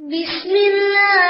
بسم الله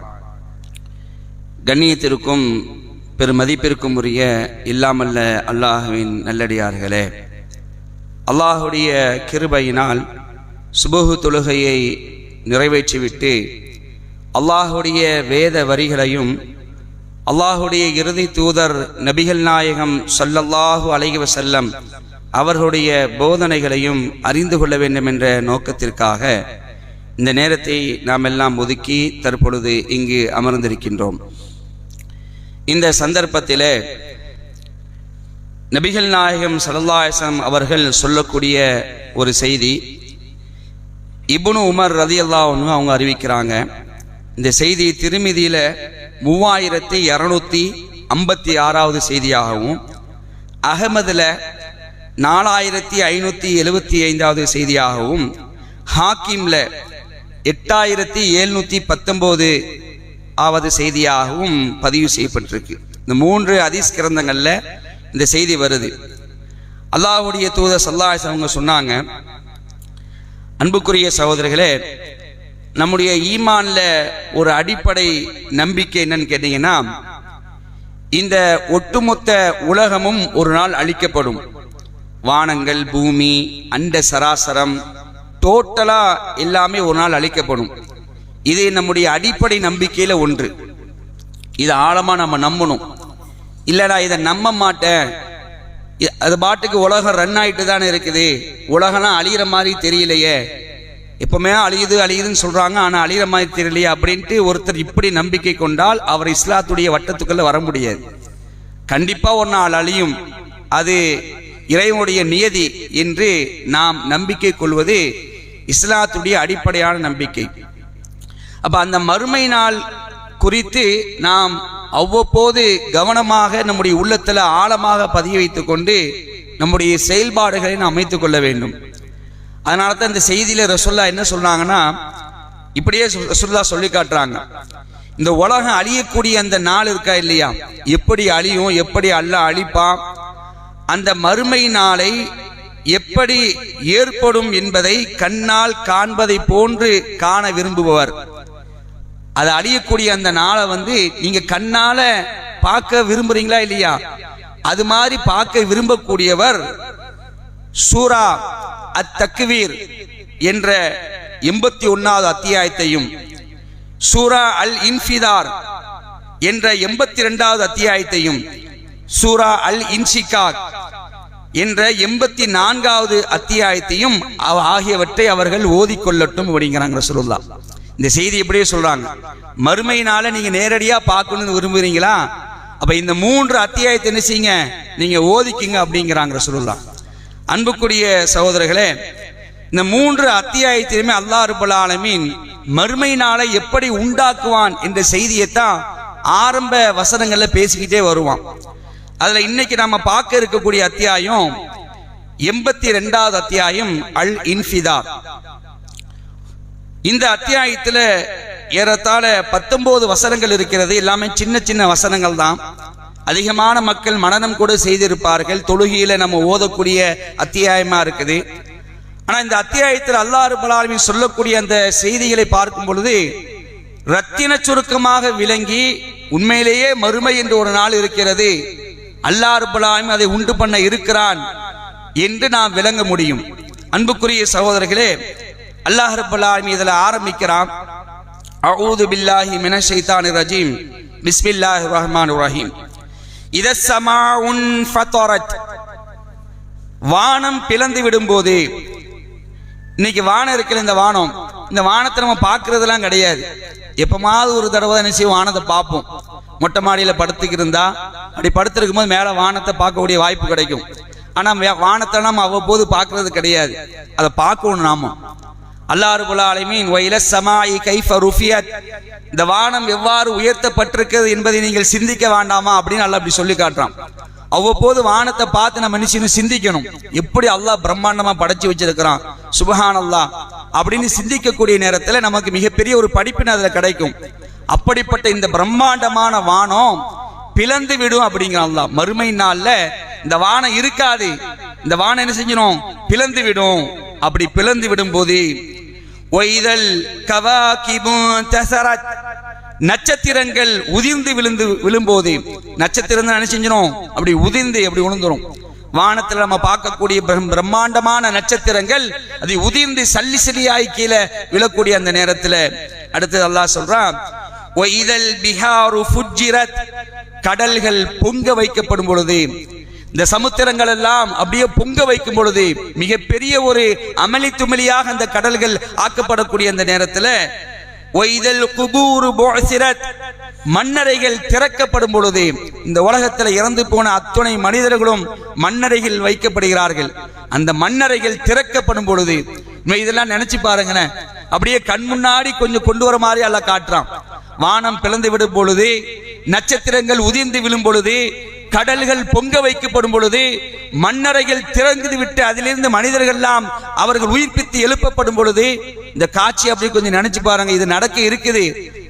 கண்ணியத்திற்கும் பெருமதிப்பிற்கும் உரிய இல்லாமல்ல அல்லாஹுவின் நல்லடியார்களே. அல்லாஹுடைய கிருபையினால் சுபுகு தொழுகையை நிறைவேற்றிவிட்டு அல்லாஹுடைய வேத வரிகளையும் அல்லாஹுடைய இறுதி தூதர் நபிகள் நாயகம் சல்லல்லாஹு அலைவ செல்லம் அவர்களுடைய போதனைகளையும் அறிந்து கொள்ள வேண்டும் என்ற நோக்கத்திற்காக இந்த நேரத்தை நாம் எல்லாம் ஒதுக்கி தற்பொழுது இங்கு அமர்ந்திருக்கின்றோம். இந்த சந்தர்ப்பத்திலே நபிகள் நாயகம் சல்லாஹம் அவர்கள் சொல்லக்கூடிய ஒரு செய்தி இபுனு உமர் ரதி ஒன்று அவங்க அறிவிக்கிறாங்க. இந்த செய்தி திருமிதியில் மூவாயிரத்தி இரநூத்தி ஐம்பத்தி ஆறாவது செய்தியாகவும் அகமதில் நாலாயிரத்தி ஐநூற்றி எழுபத்தி ஐந்தாவது செய்தியாகவும் ஹாக்கிம்ல எட்டாயிரத்தி எழுநூற்றி பத்தொம்போது ஆவது செய்தியாகவும் பதிவு செய்யப்பட்டிருக்கு. இந்த மூன்று அதீஸ் கிரந்தங்களில் இந்த செய்தி வருது. அல்லாஹுடைய தூதர் சல்லாஹ் அவங்க சொன்னாங்க அன்புக்குரிய சகோதரர்களே நம்முடைய ஈமான்ல ஒரு அடிப்படை நம்பிக்கை என்னன்னு கேட்டீங்கன்னா இந்த ஒட்டுமொத்த உலகமும் ஒரு நாள் அழிக்கப்படும். வானங்கள் பூமி அண்ட சராசரம் டோட்டலா எல்லாமே ஒரு நாள் அழிக்கப்படும். இது நம்முடைய அடிப்படை நம்பிக்கையில ஒன்று. இதை ஆழமா நம்ம நம்பணும். இல்லடா இதை நம்ப மாட்டேன். அது பாட்டுக்கு உலகம் ரன் ஆயிட்டு தானே இருக்குது. உலகம்லாம் அழியிற மாதிரி தெரியலையே. எப்பவுமே அழியுது அழியுதுன்னு சொல்றாங்க ஆனால் அழியிற மாதிரி தெரியலையே அப்படின்ட்டு ஒருத்தர் இப்படி நம்பிக்கை கொண்டால் அவர் இஸ்லாத்துடைய வட்டத்துக்குள்ள வர முடியாது. கண்டிப்பா ஒரு நாள் அழியும். அது இறைவனுடைய நியதி என்று நாம் நம்பிக்கை கொள்வது இஸ்லாத்துடைய அடிப்படையான நம்பிக்கை. அப்ப அந்த மறுமை நாள் குறித்து நாம் அவ்வப்போது கவனமாக நம்முடைய உள்ளத்துல ஆழமாக பதிய வைத்து கொண்டு நம்முடைய செயல்பாடுகளை நாம் அமைத்துக் கொள்ள வேண்டும். அதனால தான் இந்த செய்தியில ரசுல்லா என்ன சொன்னாங்கன்னா இப்படியே ரசுல்லா சொல்லி காட்டுறாங்க. இந்த உலகம் அழியக்கூடிய அந்த நாள் இருக்கா இல்லையா? எப்படி அழியும் எப்படி அல்ல அழிப்பான் அந்த மறுமை நாளை எப்படி ஏற்படும் என்பதை கண்ணால் காண்பதை போன்று காண விரும்புபவர். அது அழியக்கூடிய அந்த நாளை வந்து நீங்க கண்ணால பார்க்க விரும்புறீங்களா இல்லையா? அது மாதிரி பார்க்க விரும்பக்கூடியவர் சூரா அத் தக்வீர் என்ற எண்பத்தி ஒன்னாவது அத்தியாயத்தையும் சூரா அல் இன்ஃபிதார் என்ற எண்பத்தி ரெண்டாவது அத்தியாயத்தையும் சூரா அல் இன்சிகாக் என்ற எண்பத்தி நான்காவது அத்தியாயத்தையும் ஆகியவற்றை அவர்கள் ஓதிக்கொள்ளட்டும் அப்படிங்கிறாங்க ரசூலுல்லா இந்த செய்தி எப்படியே சொல்றாங்க. மறுமையினால நீங்க நேரடியா பார்க்கணும்னு விரும்புறீங்களா? அப்ப இந்த மூன்று அத்தியாயத்தை என்ன செய்யுங்க? நீங்க ஓதிக்குங்க அப்படிங்கிறாங்க சொல்லலாம் அன்புக்குரிய சகோதரர்களே இந்த மூன்று அத்தியாயத்திலுமே அல்லாஹ் ரபுல் ஆலமீன் மறுமையினால எப்படி உண்டாக்குவான் என்ற செய்தியைத்தான் ஆரம்ப வசனங்கள்ல பேசிக்கிட்டே வருவான். அதுல இன்னைக்கு நாம பார்க்க இருக்கக்கூடிய அத்தியாயம் எண்பத்தி ரெண்டாவது அத்தியாயம் அல் இன்ஃபிதா இந்த அத்தியாயத்தில் ஏறத்தாழ பத்தொன்பது வசனங்கள் இருக்கிறது. எல்லாமே சின்ன சின்ன வசனங்கள் தான். அதிகமான மக்கள் மனனம் கூட செய்திருப்பார்கள். தொழுகையில நம்ம ஓதக்கூடிய அத்தியாயமா இருக்குது. ஆனா இந்த அத்தியாயத்தில் அல்லாறு ரப்பல் சொல்லக்கூடிய அந்த செய்திகளை பார்க்கும் பொழுது ரத்தின சுருக்கமாக விளங்கி உண்மையிலேயே மறுமை என்று ஒரு நாள் இருக்கிறது. அல்லாறு ரப்பல் அதை உண்டு பண்ண இருக்கிறான் என்று நாம் விளங்க முடியும். அன்புக்குரிய சகோதரர்களே அல்லாஹ் ரபுல்லாலும் இதில் ஆரம்பிக்கிறான். அவுது பில்லாஹி மினஷ் ஷைத்தானிர் ரஜீம். பிஸ்மில்லாஹிர் ரஹ்மான் ரஹீம். இத சமாஉன் ஃபதரத். வானம் பிளந்து விடும்போது. இன்னைக்கு வானம் இருக்கிற இந்த வானம். இந்த வானத்தை நம்ம பார்க்கறதெல்லாம் கிடையாது. எப்பமாவது ஒரு தடவை தான் என்ன செய்வோம் வானத்தை பார்ப்போம். மொட்டை மாடியில் படுத்துக்கிருந்தா அப்படி படுத்திருக்கும் போது மேலே வானத்தை பார்க்கக்கூடிய வாய்ப்பு கிடைக்கும். ஆனால் வானத்தை நம்ம அவ்வப்போது பார்க்கறது கிடையாது. அதை பார்க்கணும் நாம. அல்லாஹ் ரபுல் ஆலமீன் சமாயி கைஃப ருஃபியத். இந்த வானம் எவ்வாறு உயர்த்தப்பட்டிருக்கிறது என்பதை நீங்கள் சிந்திக்க வேண்டாமா அப்படின்னு அல்லாஹ் அப்படி சொல்லி காட்டுறான். அவ்வப்போது வானத்தை பார்த்து நம்ம மனுஷனும் சிந்திக்கணும். எப்படி அல்லாஹ் பிரம்மாண்டமாக படைச்சி வச்சிருக்கிறான். சுபஹான் அல்லாஹ் அப்படின்னு சிந்திக்கக்கூடிய நேரத்தில் நமக்கு மிகப்பெரிய ஒரு படிப்பின் அதில் கிடைக்கும். அப்படிப்பட்ட இந்த பிரம்மாண்டமான வானம் பிளந்து விடும் அப்படிங்கிற அல்லாஹ். மறுமை நாளில் இந்த வானம் இருக்காது. இந்த வானம் என்ன செஞ்சிடும் பிளந்து விடும். அப்படி பிளந்து விடும் ஒய்தல் ஒய்தல் கவாகிபு தசரத். நட்சத்திரங்கள் உதிர்ந்து விழுந்து விழும்போது நட்சத்திரம் தான் என்ன செஞ்சிடும் அப்படி உதிர்ந்து அப்படி உணர்ந்துடும் வானத்தில் நம்ம பார்க்கக்கூடிய பிரம்- பிரம்மாண்டமான நட்சத்திரங்கள் அது உதிர்ந்து சல்லி சலியாய் கீழே விழக்கூடிய அந்த நேரத்தில் அடுத்து அல்லாஹ் சொல்றான் ஒய்தல் பிஹாரு ஃபுஜ்ஜிரத். கடல்கள் பொங்க வைக்கப்படும் பொழுது இந்த சமுத்திரங்கள் எல்லாம் அப்படியே பொங்க வைக்கும் பொழுது மிகப்பெரிய ஒரு அமளி துமளியாக அந்த கடல்கள் ஆக்கப்படக்கூடிய அந்த நேரத்தில் ஒய்தல் குபூரு புஅசிரத் மண்ணறைகள் திறக்கப்படும் பொழுது இந்த உலகத்தில் இறந்து போன அத்துணை மனிதர்களும் மண்ணறைகள் வைக்கப்படுகிறார்கள். அந்த மண்ணறைகள் திறக்கப்படும் பொழுது இதெல்லாம் நினைச்சு பாருங்களேன் அப்படியே கண் முன்னாடி கொஞ்சம் கொண்டு வர மாதிரி அல்ல காட்டுறான். வானம் பிளந்து விடும் பொழுது நட்சத்திரங்கள் உதிர்ந்து விழும் பொழுது கடல்கள் பொங்க வைக்கப்படும் பொழுது மண்ணறைகள் திறந்து விட்டு அதிலிருந்து மனிதர்கள் எல்லாம் அவர்கள் உயிர்ப்பித்து எழுப்பப்படும் பொழுது இந்த காட்சி அப்படி கொஞ்சம் நினைச்சு பாருங்க இது நடக்க இருக்குது.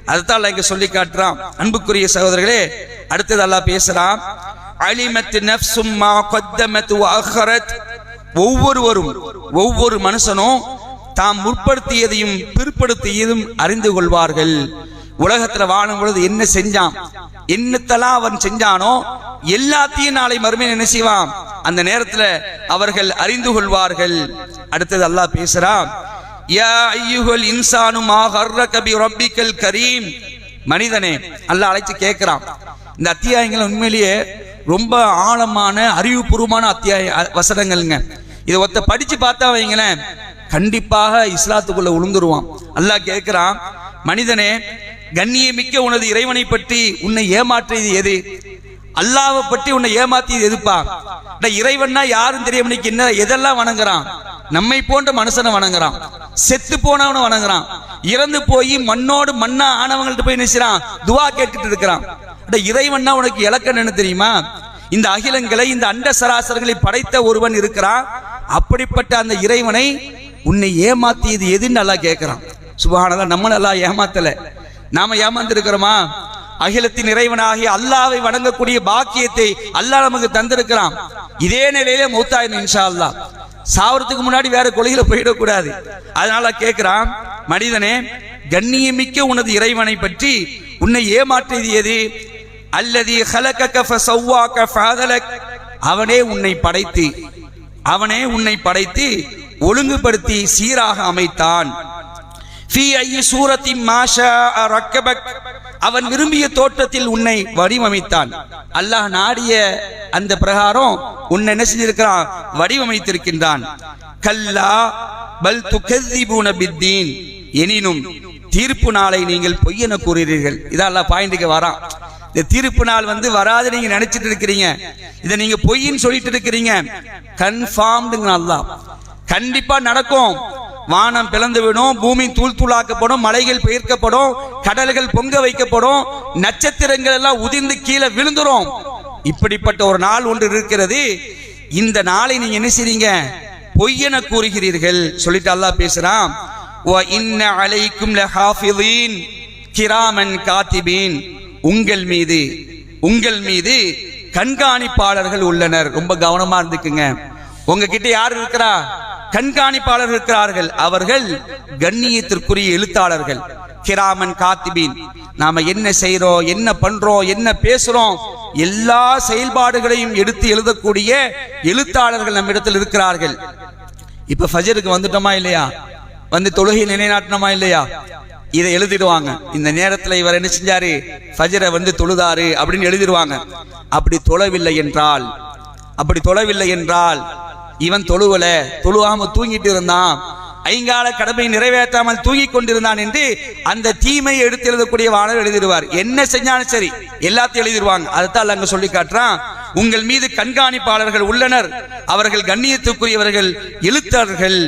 அதுதான் இங்க சொல்லி காட்டுறான். அன்புக்குரிய சகோதரர்களே அடுத்தது அல்லாஹ் பேசுறான். அலிமத் நஃப்சும் மா கத்தமத் அஹரத். ஒவ்வொருவரும் ஒவ்வொரு மனுஷனும் தாம் முற்படுத்தியதையும் பிற்படுத்தியதும் அறிந்து கொள்வார்கள். உலகத்துல வாழும் பொழுது என்ன செஞ்சான்? என்னத்தெல்லாம் அவன் செஞ்சானோ எல்லாத்தையும் நாளை மறுமையில் என்ன செய்வான்? அந்த நேரத்துல அவர்கள் அறிந்து கொள்வார்கள். அடுத்தது அல்லாஹ் பேசுறான் யா ஐயுகல் இன்சானு மா கபி ரப்பிக்கல் கரீம். மனிதனே அல்லாஹ் அழைச்சு கேட்கிறான் இந்த அத்தியாயங்கள் உண்மையிலேயே ரொம்ப ஆழமான அறிவுபூர்வமான அத்தியாய வசனங்கள்ங்க. இதை ஒத்த படிச்சு பார்த்தா வைங்களேன் கண்டிப்பாக இஸ்லாத்துக்குள்ள உளுந்துருவான். அல்லாஹ் கேட்கிறான் மனிதனே கண்ணியமிக்க உனது இறைவனை பற்றி உன்னை ஏமாற்றியது எது? அல்லாவை பற்றி உன்னை ஏமாத்தி எதிர்ப்பான் இறைவன்னா யாரும் தெரியும் இன்னைக்கு என்ன எதெல்லாம் வணங்குறான்? நம்மை போன்ற மனுஷனை வணங்குறான். செத்து போனவனை வணங்குறான். இறந்து போய் மண்ணோடு மண்ணா ஆனவங்கள்ட்ட போய் நினைச்சான் துவா கேட்டுட்டு இருக்கிறான். இறைவன்னா உனக்கு இலக்கணம் என்ன தெரியுமா? இந்த அகிலங்களை இந்த அண்ட சராசரங்களை படைத்த ஒருவன் இருக்கிறான். அப்படிப்பட்ட அந்த இறைவனை உன்னை ஏமாத்தியது எதுன்னு நல்லா கேட்கிறான் சுபஹானல்லா நம்ம நல்லா ஏமாத்தல. நாம ஏமாந்து இருக்கிறோமா அகிலத்தின் இறைவனாகி அல்லாவை வணங்கக்கூடிய பாக்கியத்தை அல்லாஹ் நமக்கு தந்திருக்கிறான். இதே நிலையில மூத்தாயின் இன்ஷா அல்லா சாவறதுக்கு முன்னாடி வேற கொலையில போயிடக்கூடாது. அதனால கேட்கிறான் மனிதனே கண்ணியமிக்க உனது இறைவனை பற்றி உன்னை ஏமாற்றியது அல்லது அவனே உன்னை படைத்து அவனே உன்னை படைத்து ஒழுங்குபடுத்தி சீராக அமைத்தான். ஃபீ ஐயி சூரத்தின் மாஷா ரக்கபக். அவன் விரும்பிய தோற்றத்தில் உன்னை வடிவமைத்தான். அல்லாஹ் நாடிய அந்த பிரகாரம் உன்னை என்ன செஞ்சிருக்கிறான்? வடிவமைத்திருக்கின்றான். கல்லா பல் துகதிபூன பித்தீன். எனினும் தீர்ப்பு நாளை நீங்கள் பொய்யென கூறுகிறீர்கள். இதெல்லாம் பாயிண்ட்டுக்கு வரான். இந்த தீர்ப்பு நாள் வந்து வராது நீங்க நினைச்சிட்டு இருக்கிறீங்க. இதை நீங்க பொய்ன்னு சொல்லிட்டு இருக்கிறீங்க. கன்ஃபார்ம்டுங்க அல்லாஹ். கண்டிப்பா நடக்கும். வானம் பிளந்து விடும் பூமி தூள் தூளாக்கப்படும் மலைகள் பெயர்க்கப்படும் கடல்கள் பொங்க வைக்கப்படும் நட்சத்திரங்கள் எல்லாம் உதிர்ந்து கீழே விழுந்துரும். இப்படிப்பட்ட ஒரு நாள் ஒன்று இருக்கிறது. இந்த நாளை நீங்க என்ன செய்றீங்க? பொய்யென கூறுகிறீர்கள். சொல்லிட்டு அல்லாஹ் பேசுறான். அலைக்கும் கிராமன் காத்திபீன். உங்கள் மீது உங்கள் மீது கண்காணிப்பாளர்கள் உள்ளனர். ரொம்ப கவனமா இருந்துக்குங்க. உங்ககிட்ட யார் இருக்கிறா? கண்காணிப்பாளர் இருக்கிறார்கள். அவர்கள் கண்ணியத்திற்குரிய எழுத்தாளர்கள். கிராமன் காத்திபீன் நாம என்ன செய்யறோம் என்ன பண்றோம் என்ன பேசுறோம் எல்லா செயல்பாடுகளையும் எடுத்து எழுதக்கூடிய எழுத்தாளர்கள் நம்மிடத்தில் இருக்கிறார்கள். இப்ப ஃபஜருக்கு வந்துட்டோமா இல்லையா? வந்து தொழுகை நிலைநாட்டினோமா இல்லையா? இதை எழுதிடுவாங்க. இந்த நேரத்தில் இவர் என்ன செஞ்சாரு? ஃபஜரை வந்து தொழுதாரு அப்படின்னு எழுதிடுவாங்க. அப்படி தொழவில்லை என்றால் அப்படி தொழவில்லை என்றால் இவன் தொழுவல தொழுவாம தூங்கிட்டு இருந்தான் ஐங்கால கடமை நிறைவேற்றாமல் தூங்கி கொண்டிருந்தான் என்று அந்த தீமையை எடுத்து எழுதக்கூடிய வாழ எழுதிடுவார். என்ன செஞ்சாலும் சரி எல்லாத்தையும் எழுதிடுவாங்க. அதைத்தான் அங்க சொல்லி காட்டுறான். உங்கள் மீது கண்காணிப்பாளர்கள் உள்ளனர். அவர்கள் கண்ணியத்துக்குரியவர்கள் எழுத்தாளர்கள்.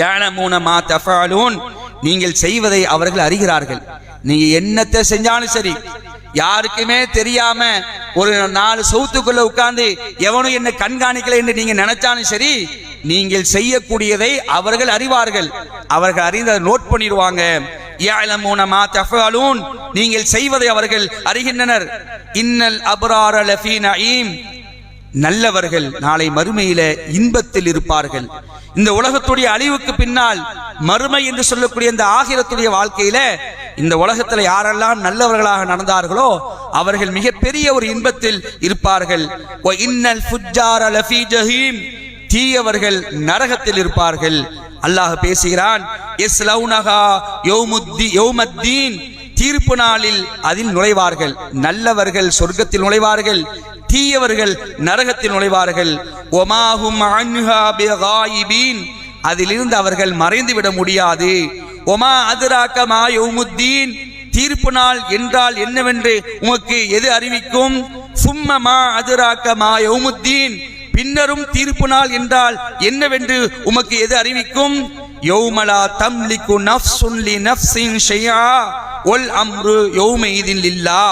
யானமூன மா தஃபாலூன் நீங்கள் செய்வதை அவர்கள் அறிகிறார்கள். நீங்க என்னத்தை செஞ்சாலும் சரி யாருக்குமே தெரியாம ஒரு நாலு சவுத்துக்குள்ள உட்கார்ந்து எவனும் என்ன கண்காணிக்கல என்று நீங்க நினைச்சாலும் சரி நீங்கள் செய்யக்கூடியதை அவர்கள் அறிவார்கள். அவர்கள் அறிந்து அதை நோட் பண்ணிடுவாங்க. நீங்கள் செய்வதை அவர்கள் அறிகின்றனர். இன்னல் அபரார நல்லவர்கள் நாளை மறுமையில இன்பத்தில் இருப்பார்கள். இந்த உலகத்துடைய அழிவுக்கு பின்னால் மறுமை என்று சொல்லக்கூடிய இந்த ஆகிரத்துடைய வாழ்க்கையில இந்த உலகத்தில் யாரெல்லாம் நல்லவர்களாக நடந்தார்களோ அவர்கள் மிகப்பெரிய ஒரு இன்பத்தில் இருப்பார்கள். இன்னல் தீயவர்கள் நரகத்தில் இருப்பார்கள். அல்லாஹ் பேசுகிறான் எஸ்லௌனஹா யோமுத்தி யௌமத்தீன். தீர்ப்பு நாளில் அதில் நுழைவார்கள். நல்லவர்கள் சொர்க்கத்தில் நுழைவார்கள். தீயவர்கள் நரகத்தில் நுழைவார்கள். ஒமாஹும் அதிலிருந்து அவர்கள் மறைந்து விட முடியாது. ஒமா அதுராக்க மா யௌமுத்தீன்? தீர்ப்பு நாள் என்றால் என்னவென்று உமக்கு எது அறிவிக்கும்? சும்ம மா அதுராக்க மா பின்னரும் தீர்ப்பு நாள் என்றால் என்னவென்று உமக்கு எது அறிவிக்கும்? யௌமலா தம்லிக்கு நஃப்சுன் லி நஃப்ஸின் ஷைஆ. ஒல் அம்ரு யௌமைதின் லில்லா.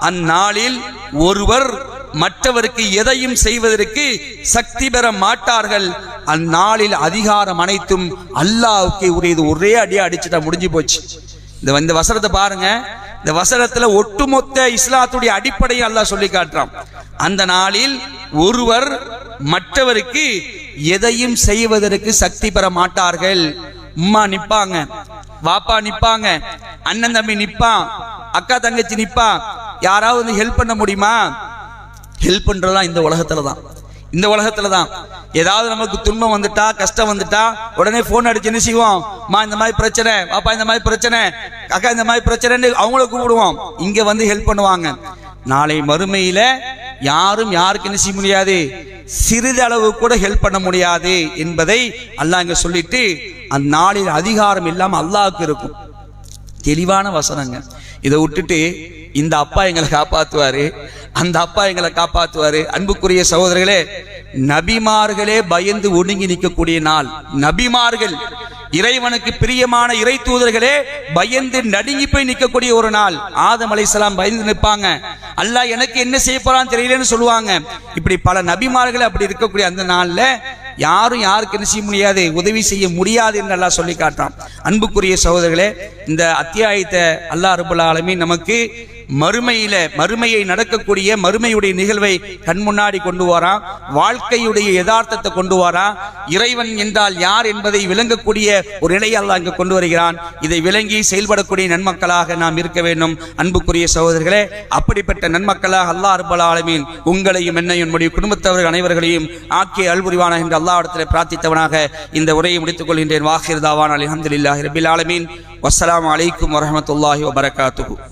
அந்நாளில் ஒருவர் மற்றவருக்கு எதையும் செய்வதற்கு சக்தி பெற மாட்டார்கள். அந்நாளில் அதிகாரம் அனைத்தும் அல்லாவுக்கு உரியது. ஒரே அடியாக அடிச்சுட்டா முடிஞ்சு போச்சு. இந்த இந்த வசனத்தை பாருங்க. இந்த வசனத்துல ஒட்டுமொத்த இஸ்லாத்துடைய அடிப்படையை அல்லாஹ் சொல்லி காட்டுறான். அந்த நாளில் ஒருவர் மற்றவருக்கு எதையும் செய்வதற்கு சக்தி பெற மாட்டார்கள். உம்மா நிப்பாங்க. வாப்பா நிப்பாங்க. அண்ணன் தம்பி நிப்பான் அக்கா தங்கச்சி நிப்பா. யாராவது ஹெல்ப் பண்ண முடியுமா? ஹெல்ப் பண்றதா இந்த உலகத்துல தான் இந்த உலகத்துல தான் ஏதாவது நமக்கு துன்பம் வந்துட்டா கஷ்டம் வந்துட்டா உடனே போன் அடிச்சு என்ன செய்வோம். மா இந்த மாதிரி பிரச்சனை பாப்பா இந்த மாதிரி பிரச்சனை அக்கா இந்த மாதிரி பிரச்சனைன்னு அவங்கள கூப்பிடுவோம். இங்க வந்து ஹெல்ப் பண்ணுவாங்க. நாளை மறுமையில யாரும் யாருக்கு என்ன செய்ய முடியாது. சிறிதளவு கூட ஹெல்ப் பண்ண முடியாது என்பதை அல்லாஹ் இங்க சொல்லிட்டு அந்நாளில் அதிகாரம் இல்லாம அல்லாவுக்கு இருக்கும். தெளிவான வசனங்க. இதை விட்டுட்டு இந்த அப்பா எங்களை காப்பாத்துவாரு அந்த அப்பா எங்களை காப்பாத்துவாரு. அன்புக்குரிய சகோதரர்களே நபிமார்களே பயந்து ஒடுங்கி நிற்கக்கூடிய நாள். நபிமார்கள் இறைவனுக்கு பிரியமான இறை தூதர்களே பயந்து நடுங்கி போய் நிற்கக்கூடிய ஒரு நாள். ஆதம் அலைசலாம் பயந்து நிற்பாங்க. அல்லாஹ் எனக்கு என்ன செய்ய போறான்னு தெரியலன்னு சொல்லுவாங்க. இப்படி பல நபிமார்கள் அப்படி இருக்கக்கூடிய அந்த நாள்ல யாரும் யாருக்கு என்ன செய்ய முடியாது உதவி செய்ய முடியாது என்று அல்லாஹ் சொல்லி காட்டுறான். அன்புக்குரிய சகோதரர்களே இந்த அத்தியாயத்தை அல்லாஹ் ரபுல் நமக்கு மறுமையில மறுமையை நடக்கக்கூடிய மறுமையுடைய நிகழ்வை கண் முன்னாடி கொண்டு வரான். வாழ்க்கையுடைய யதார்த்தத்தை கொண்டு வரான். இறைவன் என்றால் யார் என்பதை விளங்கக்கூடிய ஒரு நிலையை அல்லாஹ் இங்கு கொண்டு வருகிறான். இதை விளங்கி செயல்படக்கூடிய நன்மக்களாக நாம் இருக்க வேண்டும். அன்புக்குரிய சகோதரர்களே அப்படிப்பட்ட நன்மக்களாக அல்லாஹ் ரபுல் ஆலமீன் உங்களையும் என்னையும் நம்முடைய குடும்பத்தவர்கள் அனைவர்களையும் ஆக்கிய அல்புரிவான என்று அல்லாஹ்விடத்தில் பிரார்த்தித்தவனாக இந்த உரையை முடித்துக் கொள்கின்றேன். வாஹிர் தாவான் அலமதுல்லாஹி ரபில் ஆலமீன். வசலாம் அலைக்கும் வரமத்துல்லாஹி வபரகாத்துகு